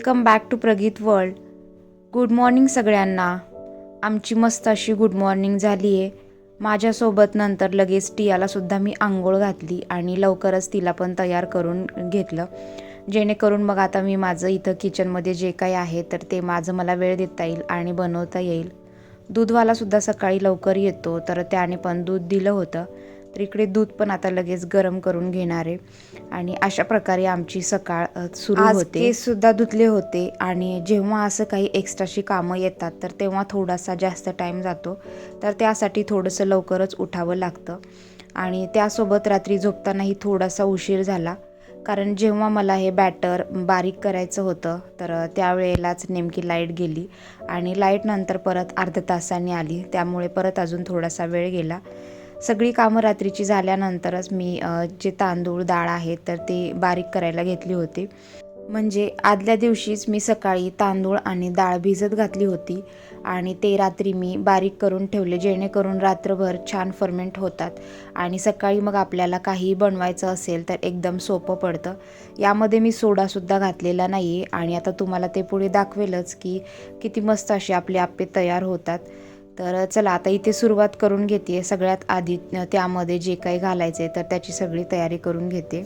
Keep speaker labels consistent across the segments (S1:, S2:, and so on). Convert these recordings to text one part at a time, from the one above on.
S1: Welcome back to Pragit world. Good morning सगळ्यांना. आमची मस्त अशी गुड मॉर्निंग झाली आहे माझ्यासोबत नंतर लगेच टियालासुद्धा मी आंघोळ घातली आणि लवकरच तिला पण तयार करून घेतलं. जेणेकरून मग आता मी माझं इथं किचनमध्ये जे काही आहे तर ते माझं मला वेळ देता येईल आणि बनवता येईल. दूधवालासुद्धा सकाळी लवकर येतो तर त्याने पण दूध दिलं होतं. तर इकडे दूध पण आता लगेच गरम करून घेणार आहे. आणि अशा प्रकारे आमची सकाळ सुरू
S2: आज
S1: होते. सुद्धा धुतले होते आणि जेव्हा असं काही एक्स्ट्राची कामं येतात तर तेव्हा थोडासा जास्त टाईम जातो. तर त्यासाठी थोडंसं लवकरच उठावं लागतं. आणि त्यासोबत रात्री झोपतानाही थोडासा उशीर झाला. कारण जेव्हा मला हे बॅटर बारीक करायचं होतं तर त्यावेळेलाच नेमकी लाइट गेली. आणि लाइट नंतर परत अर्ध्या तासाने आली. त्यामुळे परत अजून थोडासा वेळ गेला. सगळी कामं रात्रीची झाल्यानंतरच मी जे तांदूळ डाळ आहे तर ते बारीक करायला घेतली होती. म्हणजे आदल्या दिवशीच मी सकाळी तांदूळ आणि डाळ भिजत घातली होती आणि ते रात्री मी बारीक करून ठेवले जेणेकरून रात्रभर छान फर्मेंट होतात आणि सकाळी मग आपल्याला काहीही बनवायचं असेल तर एकदम सोपं पडतं. यामध्ये मी सोडासुद्धा घातलेला नाही आहे आणि आता तुम्हाला ते पुढे दाखवेलच की किती मस्त असे आपले आप्पे तयार होतात. तर चला आता इथे सुरुवात करून घेते. सगळ्यात आधी त्यामध्ये जे काही घालायचे तर त्याची सगळी तयारी करून घेते.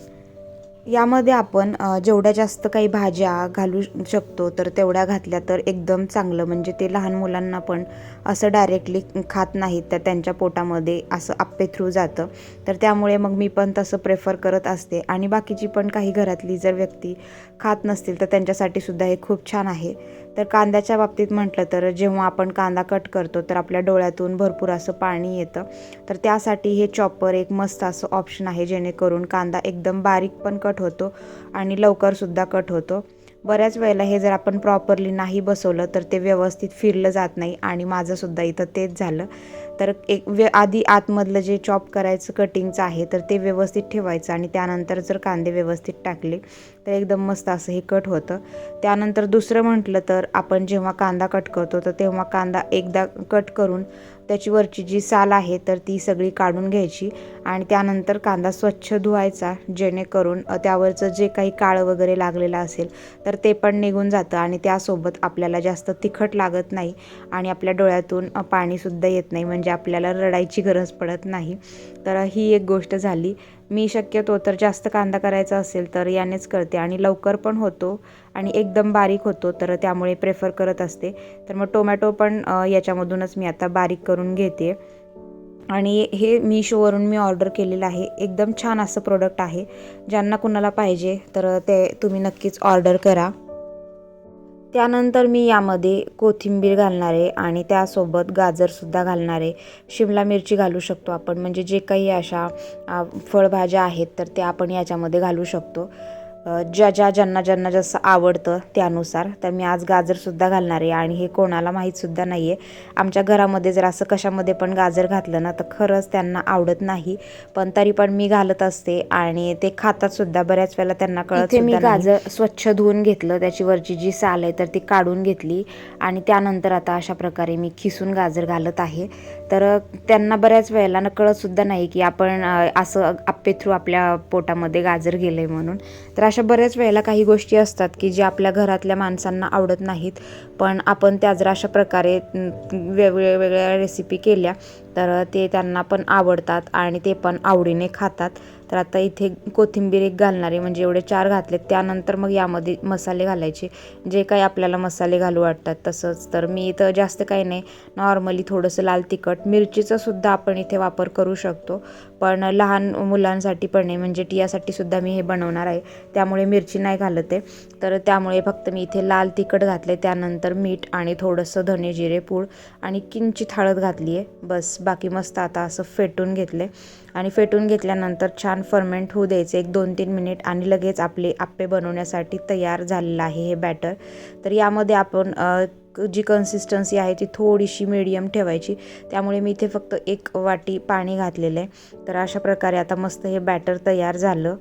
S1: यामध्ये आपण जेवढ्या जास्त काही भाज्या घालू शकतो तर तेवढ्या घातल्या तर एकदम चांगलं. म्हणजे ते लहान मुलांना पण असं डायरेक्टली खात नाहीत तर त्यांच्या पोटामध्ये असं आप्पे थ्रू जातं. तर त्यामुळे मग मी पण तसं प्रेफर करत असते. आणि बाकीची पण काही घरातली जर व्यक्ती खात नसतील तर त्यांच्यासाठी सुद्धा हे खूप छान आहे. तर कांद्याच्या बाबतीत म्हटलं तर जेव्हा आपण कांदा कट करतो तर आपल्या डोळ्यातून भरपूर असं पाणी येतं. तर त्यासाठी हे चॉपर एक मस्त असं ऑप्शन आहे जेणेकरून कांदा एकदम बारीक पण कट होतो आणि लवकरसुद्धा कट होतो. बऱ्याच वेळेला हे जर आपण प्रॉपरली नाही बसवलं तर ते व्यवस्थित फिरलं जात नाही आणि माझंसुद्धा इथं तेच झालं. तर एक व्य आधी आतमधलं जे चॉप करायचं कटिंगचं आहे तर ते व्यवस्थित ठेवायचं आणि त्यानंतर जर कांदे व्यवस्थित टाकले तर एकदम मस्त असं हे कट होतं. त्यानंतर दुसरं म्हटलं तर आपण जेव्हा कांदा कट करतो तर तेव्हा कांदा एकदा कट करून त्याची वरची जी साल आहे तर ती सगळी काढून घ्यायची आणि त्यानंतर कांदा स्वच्छ धुवायचा जेणेकरून त्यावरचं जे काही काळं वगैरे लागलेलं असेल तर ते पण निघून जातं आणि त्यासोबत आपल्याला जास्त तिखट लागत नाही आणि आपल्या डोळ्यातून पाणीसुद्धा येत नाही म्हणजे आपल्याला रडायची गरज पडत नाही. तर ही एक गोष्ट झाली. मी शक्यतो तर जास्त कांदा करायचा असेल तर यानेच करते आणि लवकर पण होतो आणि एकदम बारीक होतो तर त्यामुळे प्रेफर करत असते. तर मग टोमॅटो पण याच्यामधूनच मी आता बारीक करून घेते. आणि हे मिशोवरून मी ऑर्डर केलेलं आहे. एकदम छान असं प्रोडक्ट आहे. ज्यांना कुणाला पाहिजे तर ते तुम्ही नक्कीच ऑर्डर करा. त्यानंतर मी यामध्ये कोथिंबीर घालणार आहे आणि त्यासोबत गाजरसुद्धा घालणार आहे शिमला मिरची घालू शकतो आपण. म्हणजे जे काही अशा फळभाज्या आहेत तर त्या आपण याच्यामध्ये घालू शकतो. ज्या ज्या ज्यांना ज्यांना जसं आवडतं त्यानुसार. तर मी आज गाजरसुद्धा घालणार आहे आणि हे कोणाला माहीतसुद्धा नाही आहे आमच्या घरामध्ये जर असं कशामध्ये पण गाजर घातलं ना तर खरंच त्यांना आवडत नाही. पण तरी पण मी घालत असते आणि ते खातात सुद्धा. बऱ्याच वेळेला त्यांना कळत मी गाजर स्वच्छ धुवून घेतलं. त्याची वरची जी साल आहे तर ती काढून घेतली. आणि त्यानंतर आता अशा प्रकारे मी खिसून गाजर घालत आहे. तर त्यांना बऱ्याच वेळेला न कळतसुद्धा नाही की आपण असं आप्पे थ्रू आपल्या पोटामध्ये गाजर गेलं म्हणून. तर अशा बऱ्याच वेळेला काही गोष्टी असतात की ज्या आपल्या घरातल्या माणसांना आवडत नाहीत. पण आपण त्या जर अशा प्रकारे वेगवेगळ्या वेगळ्या रेसिपी केल्या तर ते त्यांना पण आवडतात आणि ते पण आवडीने खातात. तर आता इथे कोथिंबीर एक घालणारे म्हणजे एवढे चार घातले त्यानंतर मग यामध्ये मसाले घालायचे. जे काही आपल्याला मसाले घालू वाटतात तसंच. तर मी इथं जास्त काही नाही. नॉर्मली थोडंसं लाल तिखट मिरचीचा सुद्धा आपण इथे वापर करू शकतो. पण लहान मुलांसाठी पण नाही. म्हणजे टियासाठी सुद्धा मी हे बनवणार आहे. त्यामुळे मिरची नाही घालत आहे. तर त्यामुळे फक्त मी इथे लाल तिखट घातले त्यानंतर मीठ आणि थोडंसं धने जिरे पूड आणि किंचित हळद घातली आहे. बस बाकी मस्त आता असं फेटून घेतले आणि फेटून घेतल्यानंतर छान फर्मेंट होऊ द्यायचे. एक दोन तीन मिनिट आणि लगेच आपले आप्पे बनवण्यासाठी तयार झालेलं आहे हे बॅटर. तर यामध्ये आपण जी कन्सिस्टन्सी आहे ती थोडीशी मिडियम ठेवायची. त्यामुळे मी इथे फक्त एक वाटी पाणी घातलेलं आहे. तर अशा प्रकारे आता मस्त हे बॅटर तयार झालं.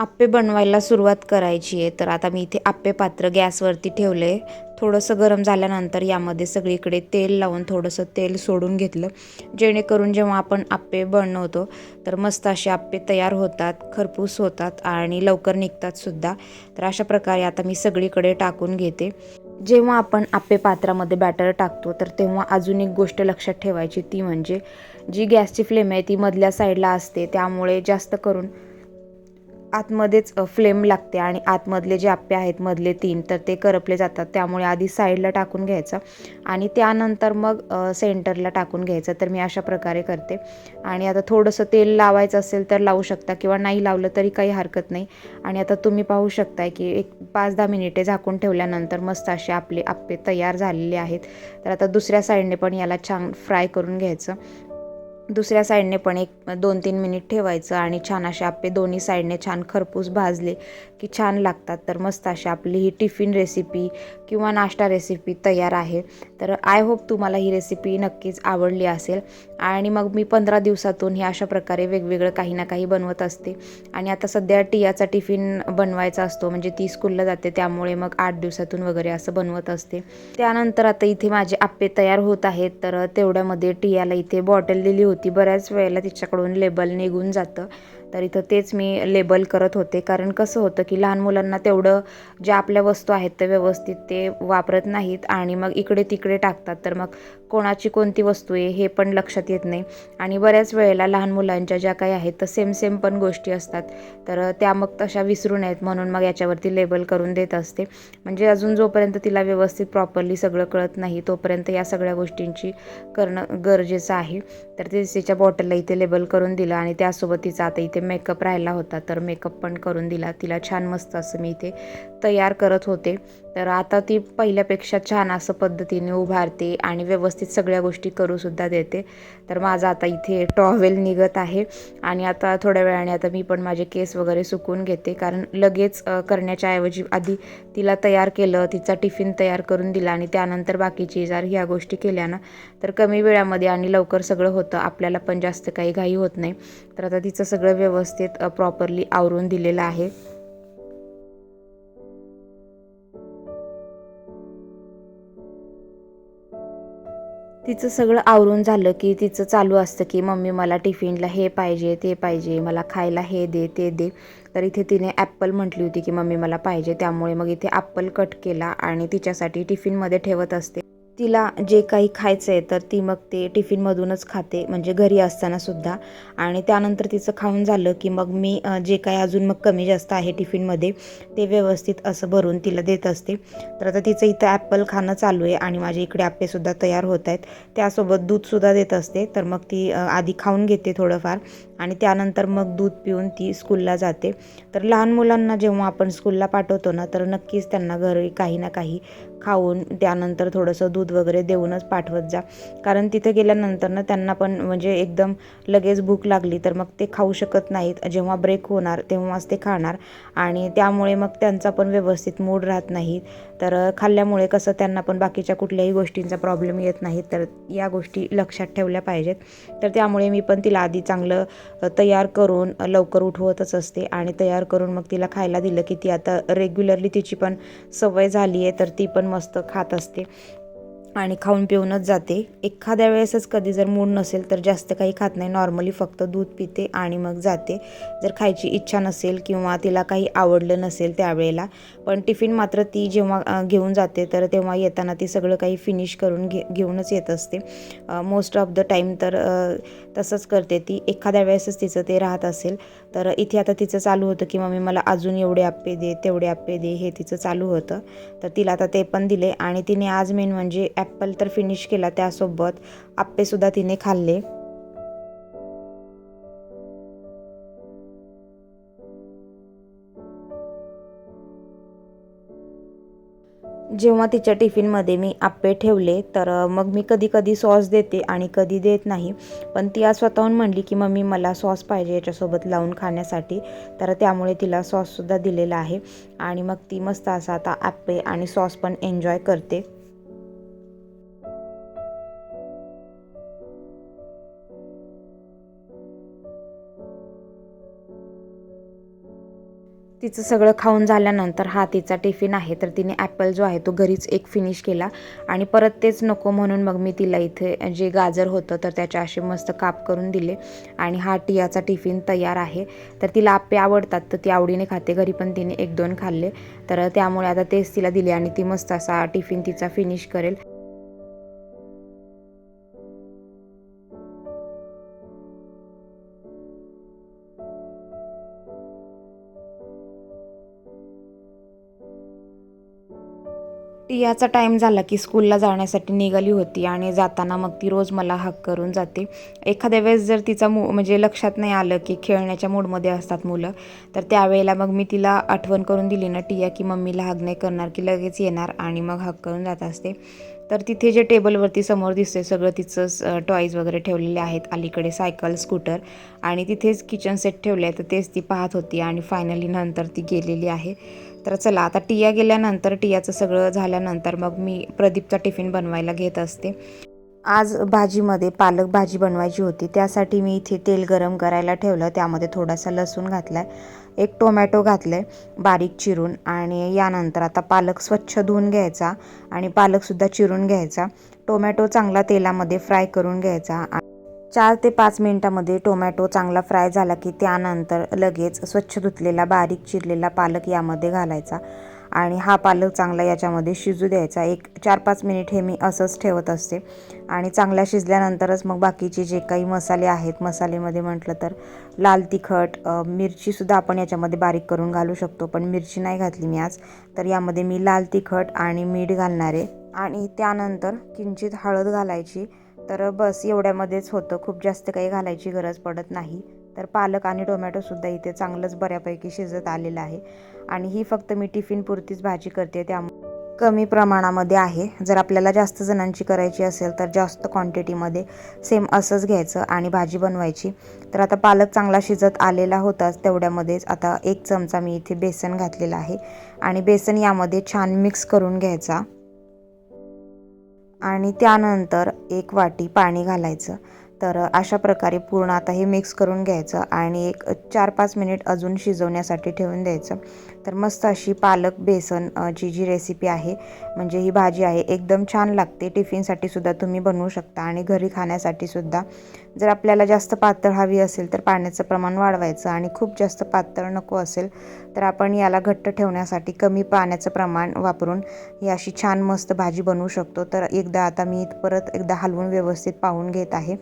S1: आप्पे बनवायला सुरुवात करायची आहे. तर आता मी इथे आप्पे पात्र गॅसवरती ठेवले. थोडंसं गरम झाल्यानंतर यामध्ये सगळीकडे तेल लावून थोडंसं तेल सोडून घेतलं. जेणेकरून जेव्हा आपण आप्पे बनवतो तर मस्त असे आप्पे तयार होतात खरपूस होतात आणि लवकर निघतात सुद्धा. तर अशा प्रकारे आता मी सगळीकडे टाकून घेते. जेव्हा आपण आप्पे पात्रामध्ये बॅटर टाकतो तर तेव्हा अजून एक गोष्ट लक्षात ठेवायची ती म्हणजे जी गॅसची फ्लेम आहे ती मधल्या साईडला असते त्यामुळे जास्त करून आतमध्येच फ्लेम लागते आणि आतमधले जे आप्पे आहेत मधले तीन तर ते करपले जातात. त्यामुळे आधी साईडला टाकून घ्यायचं आणि त्यानंतर मग सेंटरला टाकून घ्यायचं. तर मी अशा प्रकारे करते. आणि आता थोडंसं तेल लावायचं असेल तर लावू शकता किंवा नाही लावलं तरी काही हरकत नाही. आणि आता तुम्ही पाहू शकताय की एक पाच दहा मिनिटे झाकून ठेवल्यानंतर मस्त असे आपले आप्पे तयार झालेले आहेत. तर आता दुसऱ्या साईडने पण याला छान फ्राय करून घ्यायचं. दुसऱ्या साईडने पण एक दोन तीन मिनिट ठेवायचं आणि छान असे आपले दोन्ही साईडने छान खरपूस भाजले की छान लागतात. तर मस्त अशी आपली ही टिफिन रेसिपी किंवा नाश्ता रेसिपी तयार आहे. तर आय होप तुम्हाला ही रेसिपी नक्कीच आवडली असेल. आणि मग मी पंधरा दिवसातून हे अशा प्रकारे वेगवेगळं काही ना काही बनवत असते. आणि आता सध्या टियाचा टिफिन बनवायचा असतो म्हणजे ती स्कूलला जाते त्यामुळे मग आठ दिवसातून वगैरे असं बनवत असते. त्यानंतर आता इथे माझे आप्पे तयार होत आहेत तर तेवढ्यामध्ये टियाला इथे बॉटल दिली होती. बऱ्याच वेळेला तिच्याकडून लेबल निघून जातं. तर इथं तेच मी लेबल करत होते. कारण कसं होतं की लहान मुलांना तेवढं ज्या आपल्या वस्तू आहेत त्या व्यवस्थित ते वापरत नाहीत आणि मग इकडे तिकडे टाकतात. तर मग कोणाची कोणती वस्तू आहे हे पण लक्षात येत नाही. आणि बऱ्याच वेळेला लहान मुलांच्या ज्या काही आहेत तर सेम सेम पण गोष्टी असतात. तर त्या मग तशा विसरू नयेत म्हणून मग याच्यावरती लेबल करून देत असते. म्हणजे अजून जोपर्यंत तिला व्यवस्थित प्रॉपरली सगळं कळत नाही तोपर्यंत या सगळ्या गोष्टींची करणं गरजेचं आहे. तर ते तिच्या बॉटलला इथे लेबल करून दिलं आणि त्यासोबत तिचा आता इथे मेकअप राहिला होता. तर मेकअप पण करून दिला. तिला छान मस्त असं मी इथे तयार करत होते. तर आता ती पहिल्यापेक्षा छान असं पद्धतीने उभारते आणि व्यवस्थित सगळ्या गोष्टी करूसुद्धा देते. तर माझा आता इथे टॉवेल निघत आहे आणि आता थोड्या वेळाने आता मी पण माझे केस वगैरे सुकून घेते. कारण लगेच करण्याच्या ऐवजी आधी तिला तयार केलं तिचा टिफिन तयार करून दिला आणि त्यानंतर बाकीची जर ह्या गोष्टी केल्या ना तर कमी वेळामध्ये आणि लवकर सगळं होतं. आपल्याला पण जास्त काही घाई होत नाही. तर आता तिचं सगळं व्यवस्थित प्रॉपरली आवरून दिलेलं आहे. तिचं सगळं आवरून झालं की तिचं चालू असतं की मम्मी मला टिफिनला हे पाहिजे ते पाहिजे मला खायला हे दे ते दे. तर इथे तिने ॲप्पल म्हटली होती की मम्मी मला पाहिजे. त्यामुळे मग इथे ॲप्पल कट केला आणि तिच्यासाठी टिफिनमध्ये ठेवत असते. तिला जे काही खायचं आहे तर ती मग ते टिफिनमधूनच खाते म्हणजे घरी असताना सुद्धा. आणि त्यानंतर तिचं खाऊन झालं की मग मी जे काही अजून मग कमी जास्त आहे टिफिनमध्ये ते व्यवस्थित असं भरून तिला देत असते. तर आता तिचं इथं ॲपल खाणं चालू आहे आणि माझे इकडे आप्पेसुद्धा तयार होत आहेत. त्यासोबत दूधसुद्धा देत असते. तर मग ती आधी खाऊन घेते थोडंफार आणि त्यानंतर मग दूध पिऊन ती स्कूलला जाते. तर लहान मुलांना जेव्हा आपण स्कूलला पाठवतो ना तर नक्कीच त्यांना घरी काही ना काही खाऊन त्यानंतर थोडंसं दूध वगैरे देऊनच पाठवत जा. कारण तिथे गेल्यानंतर ना त्यांना पण म्हणजे एकदम लगेच भूक लागली तर मग ते खाऊ शकत नाहीत. जेव्हा ब्रेक होणार तेव्हाच ते खाणार. आणि त्यामुळे मग त्यांचा पण व्यवस्थित मूड राहत नाही. तर खाल्ल्यामुळे कसं त्यांना पण बाकीच्या कुठल्याही गोष्टींचा प्रॉब्लेम येत नाही. तर या गोष्टी लक्षात ठेवल्या पाहिजेत. तर त्यामुळे मी पण तिला आधी चांगलं तयार करून लवकर उठवतच असते. आणि तयार करून मग तिला खायला दिलं की ती आता रेग्युलरली तिची पण सवय झाली आहे तर ती पण मस्त खात असते. आणि खाऊन पिऊनच जाते. एखाद्या वेळेसच कधी जर मूड नसेल तर जास्त काही खात नाही. नॉर्मली फक्त दूध पिते आणि मग जाते. जर खायची इच्छा नसेल किंवा तिला काही आवडलं नसेल त्यावेळेला पण टिफिन मात्र ती जेव्हा घेऊन जाते तर तेव्हा येताना ती सगळं काही फिनिश करून घे घेऊनच येत असते. मोस्ट ऑफ द टाईम तर तसंच करते ती. एखाद्या वेळेसच तिचं ते राहत असेल तर इथे आता तिचं चालू होतं की मम्मी मला अजून एवढे आप्पे दे तेवढे आप्पे दे हे तिचं चालू होतं. तर तिला आता ते पण दिले आणि तिने आज मेन म्हणजे ॲप्पल तर फिनिश केला त्यासोबत. आप्पेसुद्धा तिने खाल्ले. जेव्हा तिच्या टिफिनमध्ये मी आप्पे ठेवले तर मग मी कधी कधी सॉस देते आणि कधी देत नाही. पण ती आज स्वतःहून म्हणली की मम्मी मला सॉस पाहिजे याच्यासोबत लावून खाण्यासाठी. तर त्यामुळे तिला सॉससुद्धा दिलेला आहे. आणि मग ती मस्त असा आता आप्पे आणि सॉस पण एन्जॉय करते. तिचं सगळं खाऊन झाल्यानंतर हा तिचा टिफिन आहे तर तिने ॲपल जो आहे तो घरीच एक फिनिश केला. आणि परत तेच नको म्हणून मग मी तिला इथे जे गाजर होतं तर त्याचे असे मस्त काप करून दिले. आणि हा टियाचा टिफिन तयार आहे. तर तिला आप्पे आवडतात तर ती आवडीने खाते. घरी पण तिने एक दोन खाल्ले. तर त्यामुळे आता तेच तिला दिले आणि ती मस्त असा टिफिन तिचा फिनिश करेल. टियाचा टाईम झाला की स्कूलला जाण्यासाठी निघाली होती आणि जाताना मग ती रोज मला हक करून जाते. एखाद्या वेळेस जर तिचा मू म्हणजे लक्षात नाही आलं की खेळण्याच्या मूडमध्ये असतात मुलं तर त्यावेळेला मग मी तिला आठवण करून दिली ना टिया की मम्मीला हग नाही करणार की लगेच येणार आणि मग हक करून जात असते. तर तिथे जे टेबलवरती समोर दिसते सगळं तिचं टॉईज वगैरे ठेवलेले आहेत अलीकडे सायकल स्कूटर आणि तिथेच किचन सेट ठेवले आहे तर तेच ती पाहत होती आणि फायनली नंतर ती गेलेली आहे. तर चला आता टिया गेल्यानंतर टियाचं सगळं झाल्यानंतर मग मी प्रदीपचा टिफिन बनवायला घेत असते. आज भाजीमध्ये पालक भाजी बनवायची होती त्यासाठी मी इथे तेल गरम करायला ठेवलं त्यामध्ये थोडासा लसूण घातला आहे एक टोमॅटो घातलं आहे बारीक चिरून आणि यानंतर आता पालक स्वच्छ धुवून घ्यायचा आणि पालकसुद्धा चिरून घ्यायचा. टोमॅटो चांगला तेलामध्ये फ्राय करून घ्यायचा चार ते पाच मिनिटामध्ये टोमॅटो चांगला फ्राय झाला की त्यानंतर लगेच स्वच्छ धुतलेला बारीक चिरलेला पालक यामध्ये घालायचा. आणि हा पालक चांगला याच्यामध्ये शिजू द्यायचा. एक चार पाच मिनिट हे मी असंच ठेवत असते. आणि चांगल्या शिजल्यानंतरच मग बाकीचे जे काही मसाले आहेत मसालेमध्ये म्हटलं तर लाल तिखट मिरचीसुद्धा आपण याच्यामध्ये बारीक करून घालू शकतो. पण मिरची नाही घातली मी आज. तर यामध्ये मी लाल तिखट आणि मीठ घालणार आहे. आणि त्यानंतर किंचित हळद घालायची. तर बस एवढ्यामध्येच होतं. खूप जास्त काही घालायची गरज पडत नाही. तर पालक आणि टोमॅटोसुद्धा इथे चांगलंच बऱ्यापैकी शिजत आलेलं आहे. आणि ही फक्त मी टिफिनपुरतीच भाजी करते त्यामुळे कमी प्रमाणामध्ये आहे. जर आपल्याला जास्त जणांची करायची असेल तर जास्त क्वांटिटीमध्ये सेम असंच घ्यायचं आणि भाजी बनवायची. तर आता पालक चांगला शिजत आलेला होताच तेवढ्यामध्येच आता एक चमचा मी इथे बेसन घातलेला आहे. आणि बेसन यामध्ये छान मिक्स करून घ्यायचा. आणि त्यानंतर एक वाटी पाणी घालायचं. तर अशा प्रकारे पूर्ण आता हे मिक्स करून घ्यायचं आणि एक चार पाच मिनिट अजून शिजवण्यासाठी ठेवून द्यायचं. तर मस्त अशी पालक बेसन ची जी रेसिपी आहे म्हणजे ही भाजी आहे एकदम छान लागते. टिफिनसाठी सुद्धा तुम्ही बनवू शकता आणि घरी खाण्यासाठी सुद्धा. जर आपल्याला जास्त पातळ हवी असेल तर पाण्याचं प्रमाण वाढवायचं आणि खूप जास्त पातळ नको असेल तर आपण याला घट्ट ठेवण्यासाठी कमी पाण्याचं प्रमाण वापरून ही अशी छान मस्त भाजी बनवू शकतो. तर एकदा आता मी परत एकदा हलवून व्यवस्थित पाहून घेत आहे.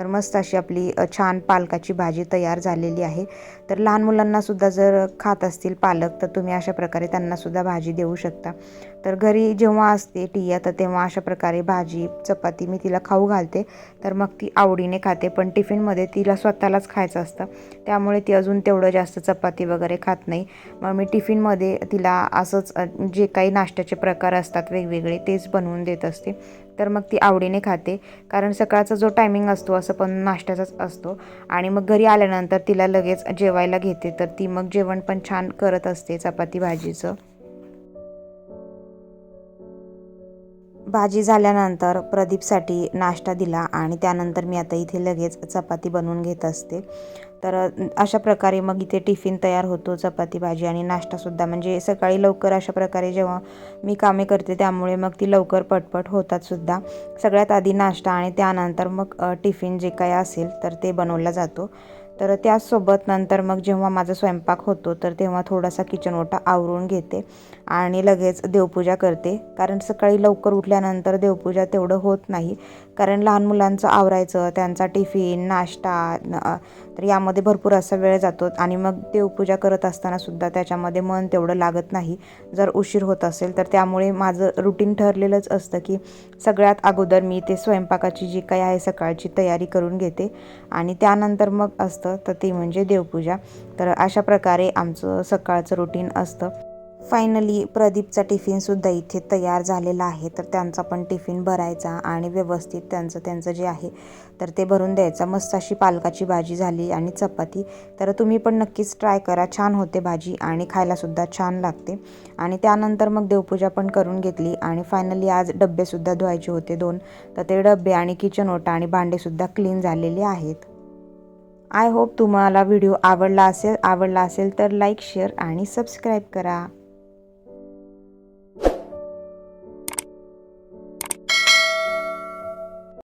S1: तर मस्त अशी आपली छान पालकाची भाजी तयार झालेली आहे. तर लहान मुलांनासुद्धा जर खात असतील पालक तर तुम्ही अशा प्रकारे त्यांनासुद्धा भाजी देऊ शकता. तर घरी जेव्हा असते टिया तर तेव्हा अशा प्रकारे भाजी चपाती मी तिला खाऊ घालते. तर मग ती आवडीने खाते पण टिफिनमध्ये तिला स्वतःलाच खायचं असतं. त्यामुळे ती अजून तेवढं जास्त चपाती वगैरे खात नाही. मग मी टिफिनमध्ये तिला असंच जे काही नाश्त्याचे प्रकार असतात वेगवेगळे तेच बनवून देत असते. तर मग ती आवडीने खाते. कारण सकाळचा जो टायमिंग असतो असं पण नाश्त्याचाच असतो. आणि मग घरी आल्यानंतर तिला लगेच जेवायला घेते. तर ती मग जेवण पण छान करत असते चपाती भाजीचं. भाजी झाल्यानंतर प्रदीपसाठी नाश्ता दिला आणि त्यानंतर मी आता इथे लगेच चपाती बनवून घेत असते. तर अशा प्रकारे मग इथे टिफिन तयार होतो चपाती भाजी आणि नाश्तासुद्धा म्हणजे सकाळी लवकर अशा प्रकारे जेव्हा मी कामे करते त्यामुळे मग ती लवकर पटपट होतात सुद्धा. सगळ्यात आधी नाश्ता आणि त्यानंतर मग टिफिन जे काय असेल तर ते बनवला जातो. तर त्याचसोबत नंतर मग जेव्हा माझा स्वयंपाक होतो तर तेव्हा थोडासा किचन ओटा आवरून घेते. आणि लगेच देवपूजा करते. कारण सकाळी लवकर उठल्यानंतर देवपूजा तेवढं होत नाही. कारण लहान मुलांचं आवरायचं त्यांचा टिफिन नाश्ता तर यामध्ये भरपूर असा वेळ जातो आणि मग देवपूजा करत असताना सुद्धा त्याच्यामध्ये मन तेवढं लागत नाही. जर उशीर होत असेल तर त्यामुळे माझं रुटीन ठरलेलंच असतं की सगळ्यात अगोदर मी ते स्वयंपाकाची जी काही आहे सकाळची तयारी करून घेते आणि त्यानंतर मग असतं तर ती म्हणजे देवपूजा. तर अशा प्रकारे आमचं सकाळचं रुटीन असतं. फायनली प्रदीपचा टिफिनसुद्धा इथे तयार झालेला आहे. तर त्यांचा पण टिफिन भरायचा आणि व्यवस्थित त्यांचं त्यांचं जे आहे तर ते भरून द्यायचं. मस्त अशी पालकाची भाजी झाली आणि चपाती. तर तुम्ही पण नक्कीच ट्राय करा. छान होते भाजी आणि खायलासुद्धा छान लागते. आणि त्यानंतर मग देवपूजा पण करून घेतली आणि फायनली आज डब्बेसुद्धा धुवायचे होते दोन. तर ते डब्बे आणि किचन ओटा आणि भांडेसुद्धा क्लीन झालेले आहेत. आय होप तुम्हाला व्हिडिओ आवडला असेल आवडला असेल तर लाईक शेअर आणि सबस्क्राईब करा.